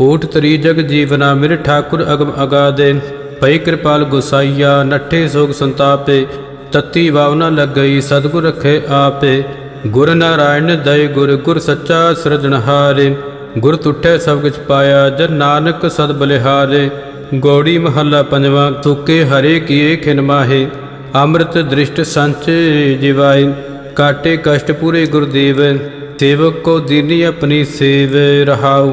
ਊਠ ਤਰੀ ਜਗ ਜੀਵਨਾ ਮੇਰੇ ਠਾਕੁਰ ਅਗਮ ਅਗਾਦੇ ਪਈ ਕਿਰਪਾਲ ਗੁਸਾਈਆ, ਨੱਠੇ ਸੋਗ ਸੰਤਾਪੇ, ਤਤੀ ਵਾਵਨਾ ਲੱਗਈ ਸਤਿਗੁਰ ਰਖੇ ਆਪੇ। ਗੁਰ ਨਾਰਾਇਣ ਦਇ ਗੁਰ ਗੁਰ ਸੱਚਾ ਸਿਰਜਣਹਾਰੇ ਗੁਰ ਤੁਠੇ ਸਭ ਕੁਛ ਪਾਇਆ, ਜਨ ਨਾਨਕ ਸਦ ਬਲਿਹਾਰੇ। ਗੋੜੀ ਮਹੱਲਾ ਪੰਜਵਾਂ, ਤੁਕੇ ਹਰੇ ਕੀਏ ਖਿਨ ਮਾਹੇ। ਅੰਮ੍ਰਿਤ ਦ੍ਰਿਸ਼ਟ ਸੰਚ ਜਿਵਾਏ। ਕਾਟੇ ਕਸ਼ਟ ਪੂਰੇ ਗੁਰਦੇਵ ਸੇਵਕ ਕੋ ਦੀਨੀ ਆਪਣੀ ਸੇਵ ਰਹਾਉ।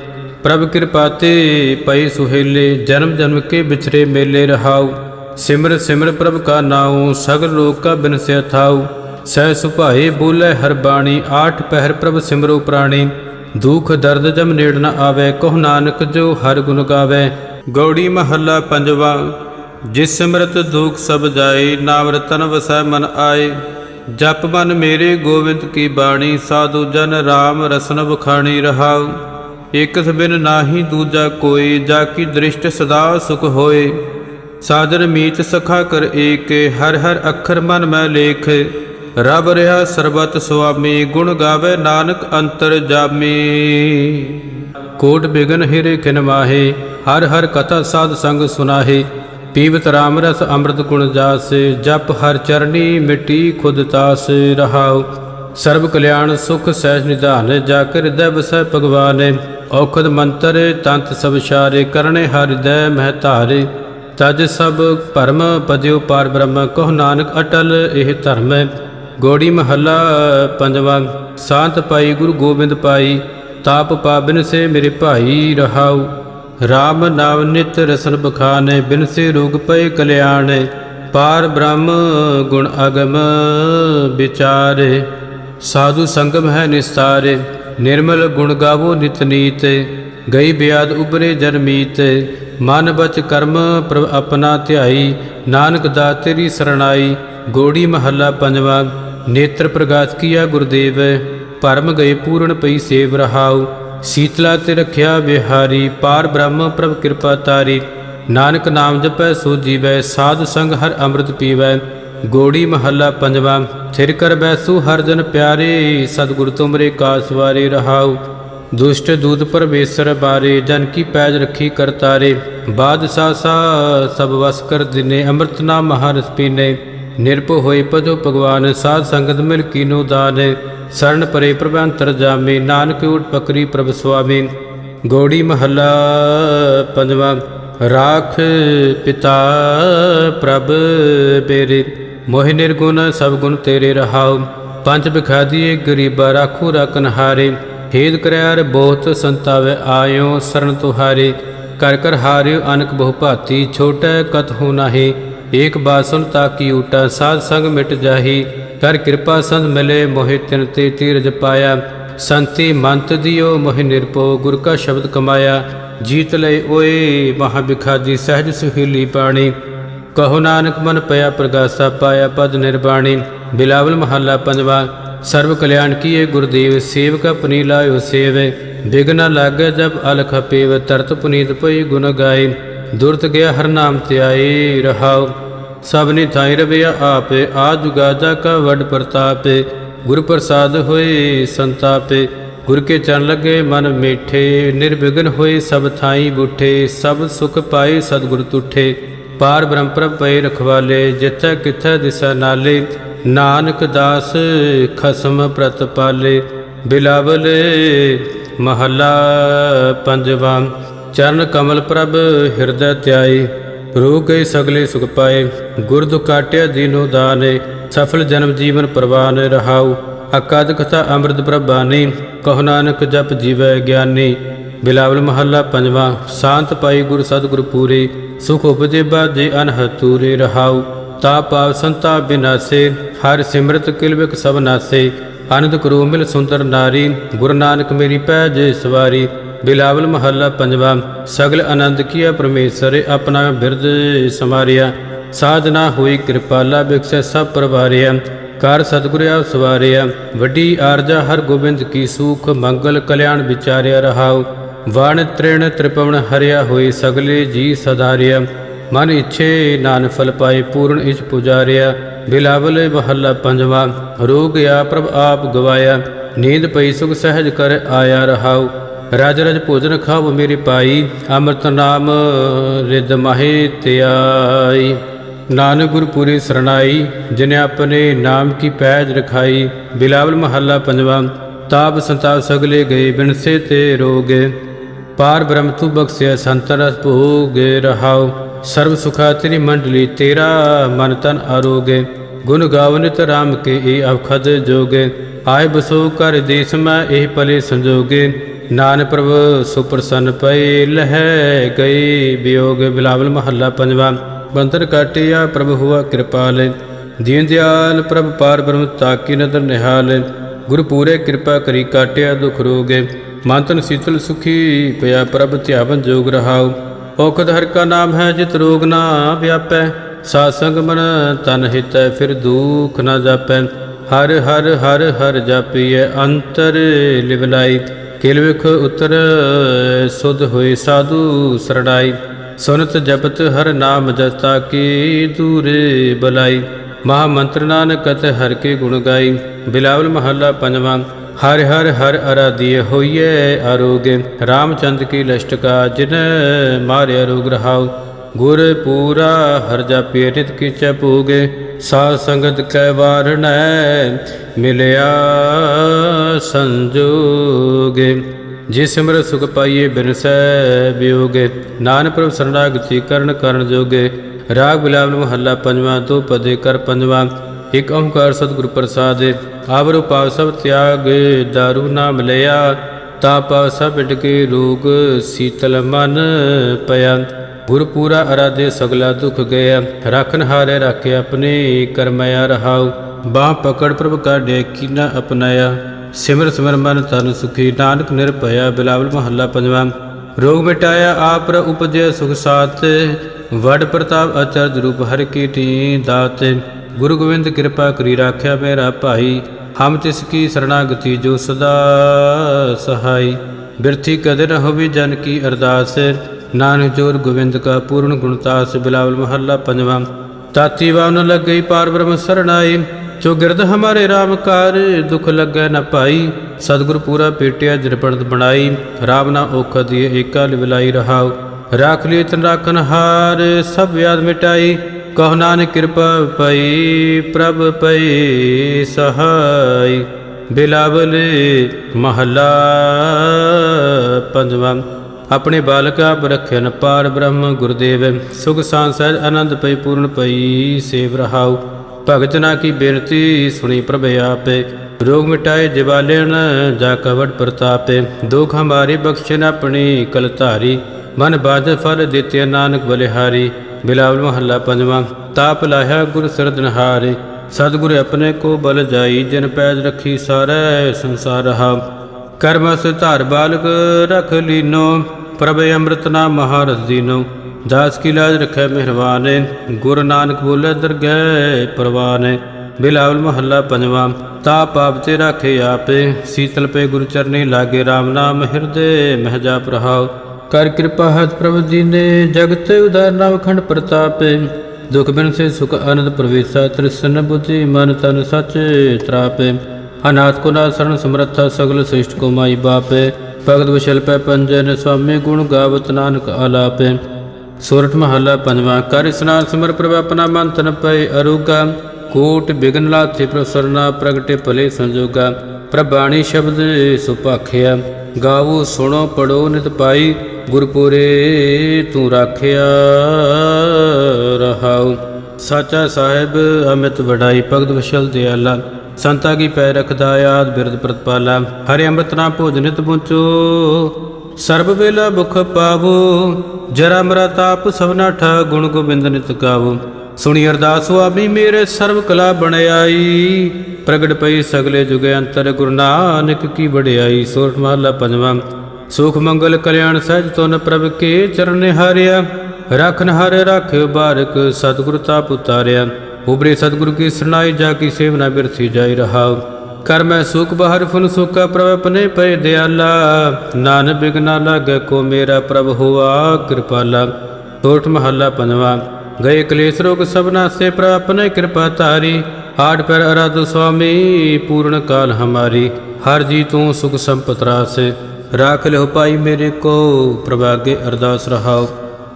ਪ੍ਰਭ ਕਿਰਪਾ ਤੇ ਪਈ ਸੁਹੇਲੇ, ਜਨਮ ਜਨਮ ਕੇ ਵਿਛਰੇ ਮੇਲੇ ਰਹਾਉ। ਸਿਮਰ ਸਿਮਰ ਪ੍ਰਭ ਕਾ ਨਾਉ, ਸਗਲ ਲੋਕ ਕਾ ਬਿਨਸਿਆ ਥਾਉ ਸਹਿ ਸੁਭਾਏ ਬੋਲੇ ਹਰ ਬਾਣੀ, ਆਠ ਪਹਿਰ ਪ੍ਰਭ ਸਿਮਰੋ ਪ੍ਰਾਣੀ। ਦੁਖ ਦਰਦ ਜਮ ਨੇੜ ਨ ਆਵੇ, ਕਹੁ ਨਾਨਕ ਜੋ ਹਰ ਗੁਣ ਗਾਵੇ। ਗੌੜੀ ਮਹੱਲਾ ਪੰਜਵਾ, ਜਿਸ ਸਿਮਰਤ ਦੁਖ ਸਭ ਜਾਏ ਨਾਮ ਰਤਨ ਵਸੈ ਮਨ ਆਏ। ਜਪ ਮਨ ਮੇਰੇ ਗੋਬਿੰਦ ਕੀ ਬਾਣੀ, ਸਾਧੂ ਜਨ RAM ਰਸਨ ਬਖਾਣੀ ਰਹਾਉ। ਇਕ ਬਿਨ ਨਾਹੀ ਦੂਜਾ ਕੋਈ, ਜਾ ਕੀ ਦ੍ਰਿਸ਼ਟ ਸਦਾ ਸੁਖ ਹੋਏ। ਸਾਜਨ ਮੀਤ ਸਖਾ ਕਰ ਏਕੇ, ਹਰ ਹਰ ਅੱਖਰ ਮਨ ਮੈਂ ਲੇਖ। ਰਬ ਰਿਹਾ ਸਰਬਤ ਸੁਆਮੀ, ਗੁਣ ਗਾਵੇ ਨਾਨਕ ਅੰਤਰ ਜਾਮੀ। ਕੋਟ ਬਿਗਨ ਹਿਰੇ ਕਿਨ ਮਾਹੇ, ਹਰ ਹਰ ਕਥਾ ਸਾਧ ਸੰਗ ਸੁਨਾਹੇ। ਪੀਵਤ ਰਾਮ ਰਸ ਅੰਮ੍ਰਿਤ ਗੁਣ ਜਾਸੇ, ਜਪ ਹਰ ਚਰਣੀ ਮਿਟੀ ਖੁਦ ਤਾਸ ਰਹਾਉ। ਸਰਬ ਕਲਿਆਣ, ਸੁਖ ਸਹਿਜ ਨਿਧਾਨ, ਜਾ ਕੇ ਹਿਰਦੈ ਵਸੈ ਭਗਵਾਨ। ਔਖਦ ਮੰਤਰ, ਤੰਤ ਸਭ ਸ਼ਾਰੇ ਕਰਨੇ ਹਰ ਮਹਿ ਧਾਰੇ। ਤਜ ਸਭ ਭਰਮ ਪਜਿਓ ਪਾਰ ਬ੍ਰਹਮ, ਕਹੁ ਨਾਨਕ ਅਟਲ ਇਹ ਧਰਮ। ਹੈ ਗੋੜੀ ਮਹੱਲਾ ਪੰਜਵਾਂ, ਸਾਂਤ ਪਾਈ, ਗੁਰੂ ਗੋਬਿੰਦ ਪਾਈ। ਤਾਪ ਪਾਬਿਨ ਸੇ ਮੇਰੇ ਭਾਈ ਰਹਾਉ। RAM ਨਾਮ ਨਿਤ ਰਸਨ ਬਖਾਨੇ, ਬਿਨ ਸੇ ਰੋਗ ਪਏ ਕਲਿਆਣ। ਪਾਰ ਬ੍ਰਹਮ ਗੁਣ ਅਗਮ ਵਿਚਾਰੇ। ਸਾਧੂ ਸੰਗਮ ਹੈ ਨਿਸਤਾਰੇ, ਨਿਰਮਲ ਗੁਣ ਗਾਵੋ ਨਿਤਨੀਤ ਗਈ ਬਿਆਦ ਉਬਰੇ ਜਨਮੀਤ ਮਨ ਬਚ ਕਰਮ ਪ੍ਰਭ ਆਪਣਾ ਧਿਆਈ, ਨਾਨਕ ਦਾ ਤੇਰੀ ਸਰਣਾਈ, ਗੋੜੀ ਮਹੱਲਾ ਪੰਜਵਾ, ਨੇਤਰ ਪ੍ਰਗਾਸ ਕੀਆ ਗੁਰਦੇਵ ਪਰਮ ਗਏ ਪੂਰਨ ਪਈ ਸੇਵ ਰਹਾਉ, ਸੀਤਲਾ ਤੇ ਰਖਿਆ ਵਿਹਾਰੀ, ਪਾਰ ਬ੍ਰਹਮ ਪ੍ਰਭ ਕਿਰਪਾ ਤਾਰੀ, ਨਾਨਕ ਨਾਮ ਜਪੈ ਸੋ ਜੀਵੈ, ਸਾਧ ਸੰਗ ਹਰ ਅੰਮ੍ਰਿਤ ਪੀਵੈ, ਗੋੜੀ ਮਹੱਲਾ ਪੰਜਵਾ। ਥਿਰ ਕਰ ਬੈਸੂ ਹਰ ਜਨ ਪਿਆਰੇ, ਸਤਿਗੁਰ ਤੁਮਰੇ ਕਾਸ ਵਾਰੇ ਰਹਾਉ। ਦੁਸ਼ਟ ਦੂਤ ਪਰਮੇਸ਼ਰ ਬਾਰੇ, ਜਨ ਕੀ ਪੈਜ ਰੱਖੀ ਕਰਤਾਰੇ ਬਾਦਸ਼ਾਹ ਸਾ, ਸਭ ਵਸ ਕਰ ਦਿਨੇ, ਅੰਮ੍ਰਿਤ ਨਾਮ ਮਹਾਰਸ ਪੀਨੇ। ਨਿਰਭਉ ਹੋਏ ਭਜੋ ਭਗਵਾਨ, ਸਾਧ ਸੰਗਤ ਮਿਲ ਕੀਨੋ ਦਾਨ। ਸਰਣ ਪਰੇ ਪ੍ਰਭ ਅੰਤਰ ਜਾਮੇ, ਨਾਨਕ ਊਟ ਪਕਰੀ ਪ੍ਰਭ ਸੁਆਮੀ। ਗੋੜੀ ਮਹੱਲਾ ਪੰਜਵਾਂ, ਰਾਖ ਪਿਤਾ ਪ੍ਰਭ ਬੇਰੇ ਮੋਹਿ ਨਿਰਗੁਣ, ਸਭ ਗੁਣ ਤੇਰੇ ਰਹਾਉ। ਪੰਜ ਬਿਖਾਦੀਏ ਗਰੀਬਾ ਰਾਖੂ ਰਕਨ ਹਾਰੇ। ਹੇਦ ਕਰਿਆਰ ਬਹੁਤ ਸੰਤਾਵੇ ਆਇਓ, ਸਰਨ ਤੁਹਾਰੇ। ਕਰ ਕਰ ਹਾਰਿਓ, ਅਨਕ ਬਹੁ ਭਾਤੀ। ਛੋਟੈ ਕਤ ਹੋ ਨਾਹੀ। ਏਕ ਬਾਤ ਤਾਕੀ ਊਟਾ, ਸਾਧ ਸੰਗ ਮਿਟ ਜਾਹੀ। ਕਰ ਕਿਰਪਾ ਸੰਤ ਮਿਲੇ, ਮੋਹਿ ਤਿਨ ਤੇ ਤੀਰਜ ਪਾਇਆ। ਸੰਤੀ ਮੰਤ ਦਿਓ, ਮੋਹਿ ਨਿਰਪੋ ਗੁਰ ਕਾ ਸ਼ਬਦ ਕਮਾਇਆ। ਜੀਤ ਲਈ ਓਏ, ਮਹਾ ਬਿਖਾਦੀ ਸਹਿਜ ਸੁਹੀਲੀ ਪਾਣੀ ਕਹੋ ਨਾਨਕ ਮਨ ਪਿਆ ਪ੍ਰਗਾਸਾ ਪਾਇਆ ਪਦ ਨਿਰਵਾਣੀ ਬਿਲਾਵਲ ਮਹੱਲਾ ਪੰਜਵਾ ਸਰਬ ਕਲਿਆਣ ਕੀਏ ਗੁਰਦੇਵ, ਸੇਵਕ ਆਪਣੀ ਲਾਇਓ ਸੇਵੇ ਬਿਗਨ ਲਾਗੇ ਜਬ ਅਲਖ ਪੇਵ, ਤਰਤ ਪੁਨੀਤ ਪਈ ਗੁਣ ਗਾਏ ਦੁਰਤ ਗਿਆ ਹਰ ਨਾਮ ਧਿਆਏ ਰਹਾਉ, ਸਭ ਨੇ ਥਾਈ ਰਵਿਆ ਆਪੇ, ਆ ਜੁਗਾਜਾ ਕਾ ਵੱਡ ਪ੍ਰਤਾਪੇ, ਗੁਰ ਪ੍ਰਸਾਦ ਹੋਏ ਸੰਤਾਪੇ, ਗੁਰ ਕੇ ਚਰਨ ਲੱਗੇ ਮਨ ਮੀਠੇ, ਨਿਰਵਿਘਨ ਹੋਏ ਸਭ ਥਾਈ ਬੁੱਠੇ, ਸਭ ਸੁਖ ਪਾਏ ਸਤਿਗੁਰ ਤੁਠੇ ਪਾਰ ਬ੍ਰਹਮ ਪ੍ਰਭ ਪਏ ਰਖਵਾਲੇ, ਜਿੱਥੈ ਕਿਥੈ ਦਿਸੈ ਨਾਲੇ, ਨਾਨਕ ਦਾਸ ਖਸਮ ਪ੍ਰਤ ਪਾਲੇ, ਬਿਲਾਵਲ ਮਹੱਲਾ ਪੰਜਵਾਂ। ਚਰਨ ਕਮਲ ਪ੍ਰਭ ਹਿਰਦੈ ਧਿਆਈ ਰੋ ਗਏ ਸਗਲੇ ਸੁਖ ਪਾਏ, ਗੁਰ ਦੁ ਕਾਟਿਆ ਦੀਨੋ ਦਾਨੇ, ਸਫਲ ਜਨਮ ਜੀਵਨ ਪ੍ਰਵਾਨ ਰਹਾਉ। ਅਕਾਦ ਕਥਾ ਅੰਮ੍ਰਿਤ ਪ੍ਰਭਾਨੀ, ਕਹੋ ਨਾਨਕ ਜਪ ਜੀਵੈ ਗਿਆਨੀ। ਬਿਲਾਵਲ ਮਹੱਲਾ ਪੰਜਵਾਂ, ਸ਼ਾਂਤ ਪਾਈ ਗੁਰ ਸਤਿਗੁਰ ਪੂਰੇ, ਸੁਖ ਉਪਜੇ ਬਾਜੇ ਅਨਹਦ ਤੂਰੇ ਰਹਾਉ, ਤਾ ਪਾਵ ਸੰਤਾ ਬਿਨਾਸੇ, ਹਰ ਸਿਮਰਤ ਕਿਲਵਿਕ ਸਭ ਨਾਸੇ, ਆਨੰਦ ਕਰੋ ਮਿਲ ਸੁੰਦਰ ਨਾਰੀ, ਗੁਰੂ ਨਾਨਕ ਮੇਰੀ ਪੈਜ ਸਵਾਰੀ। ਬਿਲਾਵਲ ਮਹੱਲਾ ਪੰਜਵਾ, ਸਗਲ ਆਨੰਦ ਕੀਆ ਪਰਮੇਸ਼ਰ ਆਪਣਾ ਬਿਰਦ ਸਮਾਰਿਆ ਸਾਧਨਾ ਹੋਈ ਕਿਰਪਾਲਾ ਬਿਕਸੈ ਸਭ ਪਰਵਾਰਿਆ ਕਰ ਸਤਿਗੁਰ ਆਪ ਸਵਾਰਿਆ, ਵੱਡੀ ਆਰਜਾ ਹਰ ਗੋਬਿੰਦ ਕੀ ਸੂਖ, ਮੰਗਲ ਕਲਿਆਣ ਵਿਚਾਰਿਆ ਰਹਾਓ ਵਣ ਤ੍ਰਿਣ ਤ੍ਰਿਪਵਨ ਹਰਿਆ ਹੋਈ ਸਗਲੇ ਜੀ ਸਦਾਰਿਆ ਮਨ ਇੱਛੇ ਨਾਨ ਫਲ ਪਾਏ ਪੂਰਨ ਇਚ ਪੁਜਾਰਿਆ। ਬਿਲਾਵਲ ਮਹੱਲਾ ਪੰਜਵਾ ਰੋ ਗਿਆ ਪ੍ਰਭ ਆਪ ਗਵਾਇਆ। ਨੀਂਦ ਪਈ ਸੁਖ ਸਹਿਜ ਕਰ ਆਇਆ ਰਹਾਉ। ਰਾਜ ਰਜ ਭੋਜਨ ਖਾਵ ਮੇਰੀ ਪਾਈ। ਅੰਮ੍ਰਿਤ ਨਾਮ ਰਿਦ ਮਾਹੇ ਧਿਆਈ ਨਾਨਕ ਗੁਰ ਪੂਰੀ ਸਰਣਾਈ, ਜਿਨੇ ਆਪਣੇ ਨਾਮ ਕੀ ਪੈਜ ਰਖਾਈ। ਬਿਲਾਵਲ ਮਹੱਲਾ ਪੰਜਵਾ, ਤਾਪ ਸੰਤਾਪ ਸਗਲੇ ਗਏ ਬਿਨਸੇ ਤੇ ਰੋਗੇ। ਪਾਰ ਬ੍ਰਹਮ ਤੂ ਬਖਸ਼ਿਆ, ਸੰਤ ਰਸ ਭੋਗੇ ਰਹਾਉ। ਸਰਬ ਸੁਖਾ ਤੇਰੀ ਮੰਡਲੀ, ਤੇਰਾ ਮਨ ਤਨ ਆਰੋਗੇ। ਗੁਣ ਗਾਵਨਿਤ ਰਾਮ ਕੇ ਇਹ ਅਵਖਦ ਜੋਗੇ। ਆਏ ਬਸੋ ਕਰ ਦੇਸ ਮੈਂ ਇਹ ਪਲੇ ਸੰਜੋਗੇ। ਨਾਨ ਪ੍ਰਭ, ਸੁਪਰਸਨ ਪਏ ਲਹਿ ਗਏ ਵਿਯੋਗ ਬਿਲਾਵਲ ਮਹੱਲਾ ਪੰਜਵਾ। ਬੰਦਰ ਕਾਟਿਆ ਪ੍ਰਭ ਹੁਆ ਕਿਰਪਾਲ ਦੀਨ ਦਿਆਲ ਪ੍ਰਭ ਪਾਰ ਬ੍ਰਹਮ, ਤਾਕੀ ਨਦਰ ਨਿਹਾਲ। ਗੁਰ ਪੂਰੇ ਕਿਰਪਾ ਕਰੀ ਕਾਟਿਆ ਦੁਖ ਰੋਗੇ। ਮੰਤਨ ਸੀਤਲ ਸੁਖੀ ਪਿਆ ਪ੍ਰਭ ਧਿਆਵਨ ਜੋਗ ਰਹਾਉ। ਔਖਦ ਹਰ ਕਾ ਨਾਮ ਹੈ ਜਿਤ ਰੋਗ ਨਾ ਵਿਆਪੈ। ਸਾਧ ਸੰਗ ਮਨ ਤਨ ਹਿਤੈ ਫਿਰ ਦੁਖ ਨਾ ਜਾਪੈ। ਹਰ ਹਰ ਹਰ ਹਰ ਜਾਪੀਐ ਅੰਤਰ ਲਿਵਲਾਈ। ਕਿਲ ਵਿਖ ਉਤਰ ਸੁਧ ਹੋਏ ਸਾਧੂ ਸਰੜਾਈ ਸੁਨਤ ਜਪਤ ਹਰ ਨਾਮ ਜਸਤਾ ਕੀ ਦੂਰੇ ਬਲਾਈ। ਮਹਾ ਮੰਤਰ ਨਾਨਕ ਕਤ ਹਰ ਕੇ ਗੁਣ ਗਾਈ। ਬਿਲਾਵਲ ਮਹੱਲਾ ਪੰਜਵਾਂ। ਹਰ ਹਰ ਹਰ ਅਰਾਧਿය ਹੋਈਏ ਆਰੋਗੇ ਰਾਮਚੰਦ ਕੀ ਲਸ਼ਟਕਾ ਜਿਨ ਮਾਰਿਆ ਰੋਗ ਰਹਾਉ। ਗੁਰ ਪੂਰਾ ਹਰ ਜਾਪੇ ਨਿਤ ਕੀਚੈ ਪੂਗੇ ਸਾਧ ਸੰਗਤ ਕੈ ਵਾਰਣੈ, ਮਿਲਿਆ ਸੰਜੋਗੇ। ਜੇ ਸਿਮਰ ਸੁਖ ਪਾਈਏ ਬਿਨਸੈ ਵਿਯੋਗੇ ਨਾਨਕ ਪ੍ਰਭ ਸਰਣਾਗਤੀ ਕਰਨ ਕਰਨ ਜੋਗੇ। ਰਾਗ ਬਿਲਾਵਲ ਮਹੱਲਾ ਪੰਜਵਾਂ, ਦੋ ਪਦੇ ਕਰ ਪੰਜਵਾਂ। ਇਕ ਓੰਕਾਰ ਸਤਿਗੁਰ ਪ੍ਰਸਾਦ, ਆਵਰੁ ਪਾਵ ਸਭ ਤਿਆਗ, ਦਾਰੂ ਨਾਮ ਲਿਆ ਤਾ ਸਭ ਮਿਟ ਰੋਗ, ਸੀਤਲ ਮਨ ਪਿਆ। ਗੁਰ ਪੂਰਾ ਅਰਾਧੇ ਸਗਲਾ ਦੁਖ ਗਿਆ ਰਾਖਨ ਹਾਰੇ ਰਾਖੇ ਆਪਣੇ, ਕਰਮਿਆ ਰਹਾਉ। ਬਾਹ ਪਕੜ ਪ੍ਰਭ ਕਾਢੇ ਕੀਨਾ ਅਪਨਾਇਆ ਸਿਮਰ ਸਿਮਰ ਮਨ ਤਨ ਸੁਖੀ, ਨਾਨਕ ਨਿਰਭਇਆ ਬਿਲਾਵਲ ਮਹੱਲਾ ਪੰਜਵਾਂ। ਰੋਗ ਮਿਟਾਇਆ ਆਪ ਰ ਉਪਜੈ ਸੁਖ ਸਾਤ ਵਡ ਪ੍ਰਤਾਪ ਅਚਰਜ ਰੂਪ ਹਰ ਕੀ ਟੀ ਦਾਤ। ਗੁਰੂ ਗੋਬਿੰਦ ਕਿਰਪਾ ਕਰੀ ਰਾਖਿਆ ਮੇਰਾ ਭਾਈ, ਹਮ ਤਿਸ ਕੀ ਸਰਣਾਗਤੀ ਜੋ ਸਦਾ ਸਹਾਈ। ਬਿਰਥੀ ਕਦੇ ਨ ਹੋਵੀ ਜਨ ਕੀ ਅਰਦਾਸ, ਨਾਨਕ ਜੋਰ ਗੋਬਿੰਦ ਕਾ ਪੂਰਨ ਗੁਣਤਾਸ ਬਿਲਾਵਲ ਮਹੱਲਾ ਪੰਜਵਾਂ। ਤਾਤੀ ਵਾਨ ਲੱਗਈ ਪਾਰ ਬ੍ਰਹਮ ਸਰਣਾਈ, ਜੋ ਗਿਰਦ ਹਮਾਰੇ RAM ਕਾਰ ਦੁਖ ਲੱਗੈ ਨ ਪਾਈ। ਸਤਿਗੁਰ ਪੂਰਾ ਪੇਟਿਆ ਜਰਪਣਤ ਬਣਾਈ, ਰਾਮ ਨਾ ਔਖ ਦੀਏ ਏਕਾ ਲਿਵਲਾਈ ਰਹਾਉ। ਰਾਖ ਲਈ ਤਨ ਰਾਖਨ ਹਾਰ, ਸਭ ਵਿਆਦ ਮਿਟਾਈ। ਕਹੁ ਨਾਨਕ ਕਿਰਪਾ ਪਈ, ਪ੍ਰਭ ਪਈ ਸਹਾਈ। ਬਿਲਾਵਲ ਮਹੱਲਾ ਪੰਜਵਾਂ। ਆਪਣੇ ਬਾਲਕ ਆਪ ਰਖਿਆਨ ਪਾਰ ਬ੍ਰਹਮ ਗੁਰਦੇਵ। ਸੁਖ ਸਾਂ ਆਨੰਦ ਪਈ, ਪੂਰਨ ਪਈ, ਸੇਵ ਰਹਾਉ। ਭਗਤ ਨਾ ਕੀ ਬੇਨਤੀ ਸੁਣੀ ਪ੍ਰਭ ਆਪੇ। ਰੋਗ ਮਿਟਾਏ ਜਿਵਾਲੇਣ ਜਾ ਕਵਟ ਪ੍ਰਤਾਪੇ। ਦੁਖ ਹਮਾਰੀ ਬਖਸ਼ਣ ਆਪਣੀ ਕਲ ਧਾਰੀ ਮਨ ਬਾਜ ਫਲ ਦਿੱਤੇ ਨਾਨਕ ਬਲਿਹਾਰੀ, ਬਿਲਾਵਲ ਮਹੱਲਾ ਪੰਜਵਾਂ, ਤਾਪ ਲਾਹਿਆ ਗੁਰ ਸਰਦਨਹਾਰੇ ਸਤਿਗੁਰ ਆਪਣੇ ਕੋ ਬਲ ਜਾਈ, ਜਿਨ ਪੈਜ ਰੱਖੀ ਸਾਰੇ ਸੰਸਾਰ ਰਹਾ ਕਰਮਸ ਧਾਰ ਬਾਲਕ ਰਖ ਲੀਨੋ, ਪ੍ਰਭ ਅੰਮ੍ਰਿਤ ਨਾਮ ਮਹਾਰਸ ਦੀਨੋ, ਦਾਸ ਕੀ ਲਾਜ ਰਖੈ ਮਿਹਰਵਾਨੇ ਗੁਰ ਨਾਨਕ ਬੋਲੇ ਦਰਗਹਿ ਪਰਵਾਨੇ। ਬਿਲਾਵਲ ਮਹੱਲਾ ਪੰਜਵਾਂ ਤਾ ਪਾਪ ਤੇ ਰਾਖੇ ਆਪੇ, ਸੀਤਲ ਪੇ ਗੁਰੂ ਚਰਨੀ ਲਾਗੇ RAM ਨਾਮ ਹਿਰਦੇ ਮਹਿਜਾ ਪ੍ਰਹਾਉ। ਕਰ ਕਿਰਪਾ ਹੱਥ ਪ੍ਰਭ ਦੀਨੇ ਜਗਤ ਉਦਾਰ ਨਾਮ ਖੰਡ ਪ੍ਰਤਾਪੇ, ਦੁਖ ਬਿਨ ਸੇ ਸੁਖ ਆਨੰਦ ਪ੍ਰਵੇਸ਼ਾ ਤ੍ਰਿਸ਼ਨ ਬੁਝੀ ਮਨ ਤਨ ਸਚ ਤਰਾਪੇ। ਅਨਾਥ ਕੋ ਨਾ ਸਰਣ ਸਮਰੱਥਾ ਸਗਲ ਸ੍ਰਿਸ਼ਟ ਕੋ ਮਾਈ ਬਾਪੇ, ਭਗਤ ਵਿਸ਼ਲ ਪੈ ਪੰਜਨ ਸੁਆਮੀ ਗੁਣ ਗਾਵਤ ਨਾਨਕ ਆਲਾਪੇ। ਸੋਰਠ ਮਹੱਲਾ ਪੰਜਵਾਂ, ਕਰ ਇਸਨਾਨ ਸਿਮਰ ਪ੍ਰਭ ਆਪਣਾ ਮਨ ਤਨ ਪਏ ਅਰੂਗਾ। ਕੋਟ ਬਿਗਨ ਲਾਥੇ ਪ੍ਰਸਰਨਾ ਪ੍ਰਗਟੇ ਭਲੇ ਸੰਜੋਗਾ। ਪ੍ਰਭਾਣੀ ਸ਼ਬਦ ਸੁਭਾਖਿਆ ਗਾਵੋ ਸੁਣੋ ਪੜੋ ਨਿਤ ਪਾਈ। ਗੁਰਪੁਰੇ ਤੂੰ ਰਾਖਿਆ ਰਹਾਉ। ਸਾਚਾ ਸਾਹਿਬ ਅਮਿਤ ਵਡਾਈ, ਭਗਤ ਵਿਸ਼ਲ ਦਿਆਲਾ ਸੰਤਾ ਕੀ ਪੈ ਰਖਦਾ ਆਦ ਬਿਰਦ ਪ੍ਰਤਪਾਲਾ। ਹਰਿ ਅੰਮ੍ਰਿਤ ਨਾਮ ਭੋਜਨਿਤ ਪੁੰਚੋ ਸਰਬ ਵੇਲਾ ਭੁਖ ਪਾਵੋ। ਜਰਾ ਮਰਾ ਤਾਪ ਸਭਨਾ ਠਾ, ਗੁਣ ਗੋਬਿੰਦ ਨਿਤ ਗਾਵੋ। ਸੁਣੀ ਅਰਦਾਸ ਸੁਆਮੀ, ਮੇਰੇ ਸਰਬ ਕਲਾ ਬਣਾਈ ਪ੍ਰਗਟ ਪਈ ਸਗਲੇ ਜੁਗੇ ਅੰਤਰ, ਗੁਰੂ ਨਾਨਕ ਕੀ ਵਡਿਆਈ। ਸੋਰਠ ਮਹਲਾ ਪੰਜਵਾਂ। ਸੁਖ ਮੰਗਲ ਕਲਿਆਣ ਸਹਿਜ ਤੁਨ ਪ੍ਰਭ ਕੇ ਚਰਨੇ ਹਾਰਿਆ ਰਖਨ ਹਰਿ ਰਾਖਿਓ ਬਾਰਕ ਸਤਿਗੁਰ ਤਾਪ ਉਤਾਰਿਆ। ਉਬਰੇ ਸਤਿਗੁਰੂ ਕੀ ਸਰਨਾਈ ਜਾ ਕੀ ਸੇਵਨਾ ਬਿਰਥੀ ਜਾਈ ਰਹਾਉ। ਕਰ ਮੈਂ ਸੁਖ ਬਹਰ ਫੁਨ ਸੁਖਾ ਪ੍ਰਭ ਆਪਣੇ ਪਏ ਦਿਆਲਾ। ਨਾਨਕ ਬਿਗਨਾ ਲਾਗੇ ਕੋ ਮੇਰਾ ਪ੍ਰਭ ਹੁਆ ਕਿਰਪਾਲਾ। ਸੋਠ ਮਹੱਲਾ ਪੰਜਵਾ। ਗਏ ਕਲੇਸ਼ ਰੋਗ ਸਭਨਾ ਸੇ ਪ੍ਰਭ ਆਪਣੇ ਕਿਰਪਾ ਤਾਰੀ ਆਠ ਪਰ ਅਰਾਧ ਸੁਆਮੀ, ਪੂਰਨ ਕਾਲ ਹਮਾਰੀ। ਹਰ ਜੀ ਤੂੰ ਸੁਖ ਸੰਪਤ ਰਾਸੇ। ਰਾਖ ਲਿਓ ਪਾਈ ਮੇਰੇ ਕੋ, ਪ੍ਰਭਾਗੇ ਅਰਦਾਸ ਰਹਾਓ।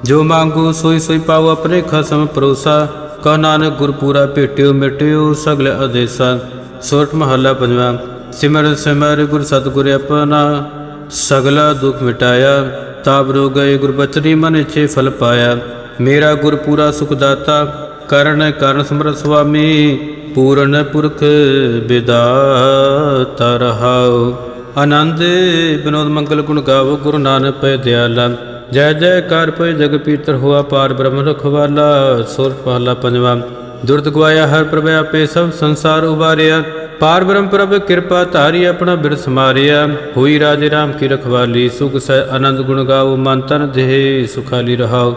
ਜੋ ਮੰਗੋ ਸੋਈ ਸੋਈ ਪਾਓ ਆਪਣੇ ਖਸਮ ਪਰੋਸਾ ਕਹ ਨਾਨਕ ਗੁਰਪੂਰਾ ਭੇਟਿਓ ਮਿਟਿਓ ਸਗਲ ਆਦੇਸਾ। ਸੋਰਠ ਮਹੱਲਾ ਪੰਜਵਾਂ। ਸਿਮਰ ਸਿਮਰ ਗੁਰ ਸਤਿਗੁਰ ਆਪਣਾ, ਸਗਲਾ ਦੁਖ ਮਿਟਾਇਆ। ਤਾਪ ਰੋ ਗਏ ਗੁਰਬਚਨੀ ਮਨ ਛੇ ਫਲ ਪਾਇਆ। ਮੇਰਾ ਗੁਰ ਪੂਰਾ ਸੁਖ ਦਾਤਾ ਕਰਨ ਕਰਨ ਸਮਰਥ ਸੁਆਮੀ। ਪੂਰਨ ਪੁਰਖ ਵਿਦਾਤਾ ਰਹਾਓ। ਆਨੰਦ ਬਿਨੋਦ ਮੰਗਲ ਗੁਣ ਗਾਵੋ ਗੁਰੂ ਨਾਨਕ ਪੈ ਦਿਆਲਾ। ਜੈ ਜੈ ਕਰ ਪੈ ਜਗ ਪੀਤਰ ਹੋਆ ਪਾਰ ਬ੍ਰਹਮ ਰਖਵਾਲਾ ਸੁਰ ਪਹਲਾ ਪੰਜਵਾ। ਦੁਰਤ ਗਵਾਇਆ ਹਰ ਪ੍ਰਭ ਆਪੇ ਸਭ ਸੰਸਾਰ ਉਬਾਰਿਆ। ਪਾਰ ਬ੍ਰਹਮ ਪ੍ਰਭ ਕਿਰਪਾ ਧਾਰੀ ਆਪਣਾ ਬਿਰ ਸਮਾਰਿਆ ਹੋਈ ਰਾਜੇ ਰਾਮ ਕੀ ਰਖਵਾਲੀ, ਸੁਖ ਸਹਿ ਆਨੰਦ ਗੁਣ ਗਾਉ ਮਨ ਤਨ ਦੇਹ ਸੁਖਾਲੀ ਰਹਾਓ।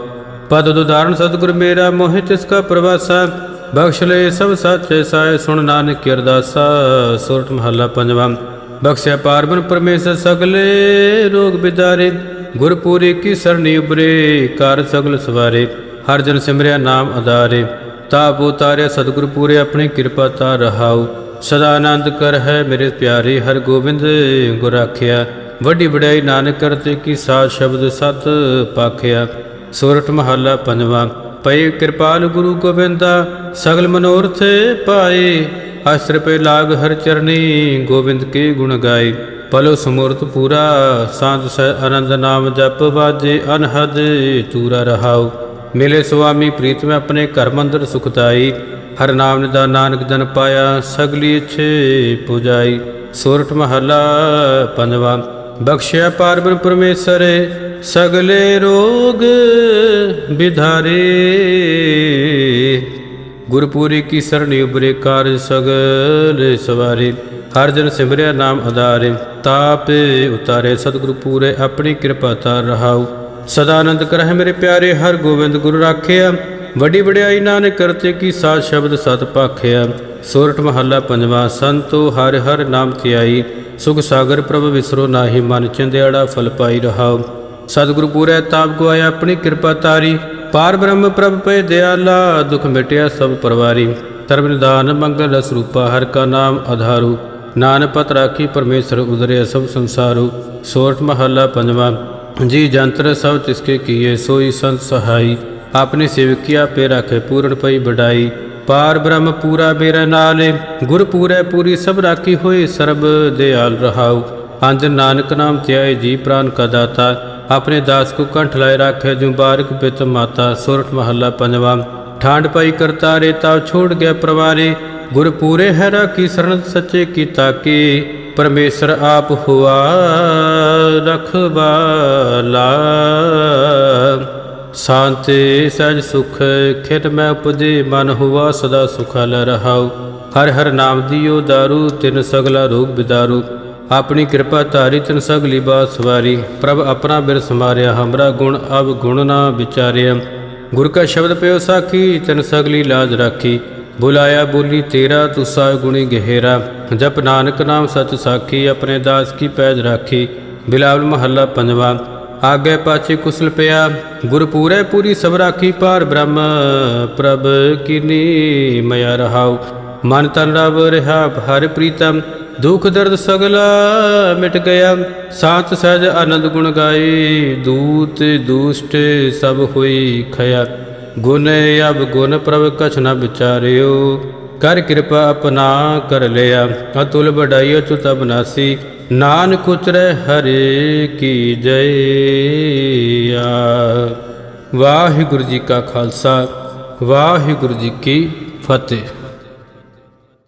ਪਦ ਉਦਾਹਰਨ ਸਤਿਗੁਰ ਮੇਰਾ, ਮੋਹਿ ਤਿਸ ਕਾ ਪ੍ਰਵਾਸਾ। ਬਖਸ਼ ਲੈ ਸਭ ਸਾਚੇ ਸਾਏ, ਸੁਣ ਨਾਨਕ ਕੀ ਅਰਦਾਸਾ ਸੁਰਠ ਮਹੱਲਾ ਪੰਜਵਾਂ। ਬਖਸ਼ਿਆ ਪਾਰਬਨ ਪਰਮੇਸ਼ਰ ਸਗਲੇ, ਰੋਗ ਬਿਦਾਰੇ, ਗੁਰਪੂਰੀ ਕੀ ਸਰਨੀ ਉਬਰੇ ਕਰ ਸਗਲ ਸਵਾਰੇ, ਹਰ ਜਨ ਸਿਮਰਿਆ ਨਾਮ ਅਦਾਰੇ ਤਾਪ ਉਤਾਰਿਆ, ਸਤਿਗੁਰ ਪੂਰੇ, ਆਪਣੀ ਕਿਰਪਾ ਤਾ ਰਹਾਉ। ਸਦਾ ਆਨੰਦ ਕਰ ਹੈ ਮੇਰੇ ਪਿਆਰੇ, ਹਰ ਗੋਬਿੰਦ ਗੁਰ ਰਾਖਿਆ ਵੱਡੀ ਵਡਿਆਈ ਨਾਨਕ ਕਰਤੇ ਕੀ ਸਾਧ ਸ਼ਬਦ ਸਤ ਪਾਖਿਆ। ਸੋਰਠ ਮਹੱਲਾ ਪੰਜਵਾਂ, ਪਈ ਕਿਰਪਾਲ ਗੁਰੂ ਗੋਬਿੰਦਾ, ਸਗਲ ਮਨੋਰਥ ਪਾਏ। ਅਸਰ ਪੇ ਲਾਗ ਹਰ ਚਰਨੀ ਗੋਬਿੰਦ ਕੇ ਗੁਣ ਗਾਏ ਪਲੋ ਸਮੂਰਤ ਪੂਰਾ, ਸਾਧ ਸਹਿ ਆਨੰਦ ਨਾਮ ਜਪ ਵਾਜੇ, ਅਨਹਦ ਤੂਰਾ ਰਹਾਉ। ਮਿਲੇ ਸੁਆਮੀ ਪ੍ਰੀਤ ਮੈਂ ਆਪਣੇ ਘਰ ਮੰਦਰ ਸੁਖਤਾਈ ਹਰ ਨਾਮ ਨਿਦਾ ਨਾਨਕ ਜਨ ਪਾਇਆ, ਸਗਲੀ ਇਛੇ ਪੁਜਾਈ। ਸੋਰਠ ਮਹੱਲਾ ਪੰਜਵਾ, ਬਖਸ਼ਿਆ ਪਾਰਬਰ ਪਰਮੇਸ਼ਰ, ਸਗਲੇ ਰੋਗ ਵਿਧਾਰੇ। ਗੁਰਪੂਰੀ ਕੀ ਸਰਣੀ ਉਬਰੇ ਕਾਰਜ ਸਗਲ ਸਵਾਰੇ। ਹਰ ਜਨ ਸਿਮਰਿਆ ਨਾਮ ਆਧਾਰੇ ਤਾਪੇ ਉਤਾਰੇ ਸਤਿਗੁਰੂ ਪੂਰੇ, ਆਪਣੀ ਕਿਰਪਾ ਤਾਰ ਰਹਾਉ। ਸਦਾ ਆਨੰਦ ਕਰਹਿ ਮੇਰੇ ਪਿਆਰੇ, ਹਰ ਗੋਬਿੰਦ ਗੁਰੂ ਰਾਖਿਆ। ਵੱਡੀ ਵਡਿਆਈ ਨਾਨਕ ਕਰਤੇ ਕੀ ਸਾਧ ਸ਼ਬਦ ਸਤ ਪਾਖਿਆ। ਸੋਰਠ ਮਹੱਲਾ ਪੰਜਵਾਂ, ਸੰਤੋ ਹਰ ਹਰ ਨਾਮ ਧਿਆਈ। ਸੁਖ ਸਾਗਰ ਪ੍ਰਭ ਵਿਸਰੋ ਨਾਹੀ, ਮਨ ਚੰਦਿਆੜਾ ਫਲ ਪਾਈ ਰਹਾਉ। ਸਤਿਗੁਰੂ ਪੂਰੇ, ਤਾਪ ਗਵਾਇਆ ਆਪਣੀ ਕਿਰਪਾ ਤਾਰੀ। ਪਾਰ ਬ੍ਰਹਮ ਪ੍ਰਭ ਪੈ ਦਿਆਲਾ, ਦੁਖ ਮਿਟਿਆ ਸਭ ਪਰਵਾਰੀ। ਧਰਮ ਨਿਦਾਨ ਮੰਗਲ ਸਰੂਪਾ, ਹਰ ਕਾ ਨਾਮ ਆਧਾਰੂ। ਨਾਨਕ ਪਤ ਰਾਖੀ ਪਰਮੇਸ਼ਰ ਉਦਰੇ ਸਭ ਸੰਸਾਰੂ। ਸੋਰਠ ਮਹੱਲਾ ਪੰਜਵਾਂ, ਜੀ ਜੰਤਰ ਸਭ ਤਿਸਕੇ ਕੀਏ, ਸੋਈ ਸੰਤ ਸਹਾਈ। ਆਪਣੇ ਸੇਵਕਿਆ ਪੇ ਰਾਖੇ, ਪੂਰਨ ਪਈ ਬਡਾਈ ਪਾਰ ਬ੍ਰਹਮ ਪੂਰਾ ਮੇਰਾ ਨਾਲੇ, ਗੁਰ ਪੂਰੇ ਪੂਰੀ ਸਭ ਰਾਖੀ ਹੋਏ, ਸਰਬ ਦਿਆਲ ਰਹਾਉ। ਅੰਜ ਨਾਨਕ ਨਾਮ ਧਿਆਏ, ਜੀ ਪ੍ਰਾਨ ਕਾ ਦਾਤਾ। ਆਪਣੇ ਦਾਸ ਕੋ ਕੰਠ ਲਾਏ ਰਾਖੇ ਜੁ ਬਾਰਕ ਪਿਤ ਮਾਤਾ ਸੁਰਠ ਮਹੱਲਾ ਪੰਜਵਾ। ਠਾਂਡ ਪਾਈ ਕਰਤਾਰੇ ਤਾ ਛੋੜ ਗਿਆ ਪ੍ਰਵਾਰੇ। ਗੁਰ ਪੂਰੇ ਹੈ ਰਾਖੀ ਸਰਣ ਸੱਚੇ ਕੀ ਤਾਕੀ। ਪਰਮੇਸ਼ਰ ਆਪ ਹੁਆ ਰਖਵਾਲਾ ਸ਼ਾਂਤੀ ਸਜ ਸੁਖ, ਖਿਤ ਮੈਂ ਉਪਜੇ, ਮਨ ਹੁਆ ਸਦਾ ਸੁਖਾਲ ਰਹਾਉ। ਹਰ ਹਰ ਨਾਮ ਦਿਓ ਦਾਰੂ, ਤਿਨ ਸਗਲਾ ਰੋਗ ਬਿਦਾਰੂ। ਆਪਣੀ ਕਿਰਪਾ ਧਾਰੀ ਤਿਨ ਸਗਲੀ ਬਾਤ ਸਵਾਰੀ। ਪ੍ਰਭ ਆਪਣਾ ਬਿਰ ਸਮਾਰਿਆ ਹਮਰਾ ਗੁਣ ਅਬ ਗੁਣ ਨਾ ਵਿਚਾਰਿਆ। ਗੁਰ ਕਾ ਸ਼ਬਦ ਪਿਓ ਸਾਖੀ ਤਿਨ ਸਗਲੀ ਲਾਜ ਰਾਖੀ। ਬੁਲਾਇਆ ਬੋਲੀ ਤੇਰਾ ਤੁਸਾ ਗੁਣੀ ਗਹਿਰਾ। ਜਪ ਨਾਨਕ ਨਾਮ ਸਚ ਸਾਖੀ, ਆਪਣੇ ਦਾਸ ਕੀ ਪੈਜ ਰਾਖੀ। ਬਿਲਾਵਲ ਮਹੱਲਾ ਪੰਜਵਾ। ਆਗੇ ਪਾਛੇ ਕੁਸਲ ਪਿਆ। ਗੁਰ ਪੂਰੀ ਸਭ ਰਾਖੀ ਪਾਰ ਬ੍ਰਹਮ ਪ੍ਰਭ ਕਿਨੀ ਮਿਆ ਰਹਾਉ। ਮਨ ਤਨ ਰਵ ਰਿਹਾ, ਹਰ ਪ੍ਰੀਤਮ। ਦੁਖ ਦਰਦ ਸਗਲਾ ਮਿਟ ਗਿਆ। ਸਾਤ ਸਹਿਜ ਆਨੰਦ ਗੁਣ ਗਾਏ ਦੂਤ ਦੁਸ਼ਟ ਸਭ ਹੋਈ ਖਿਆ ਗੁਣ ਅਬ ਗੁਣ ਪ੍ਰਭ ਕਛ ਨ ਵਿਚਾਰਿਓ। ਕਰ ਕਿਰਪਾ ਅਪਨਾ ਕਰ ਲਿਆ। ਅਤੁਲ ਬੜਾਈ ਅਚੁਤ ਅਬਨਾਸੀ ਨਾਨਕ ਉਚਰੈ ਹਰੇ ਕੀ ਜੈ ਵਾਹਿਗੁਰੂ ਜੀ ਕਾ ਖਾਲਸਾ, ਵਾਹਿਗੁਰੂ ਜੀ ਕੀ ਫਤਿਹ।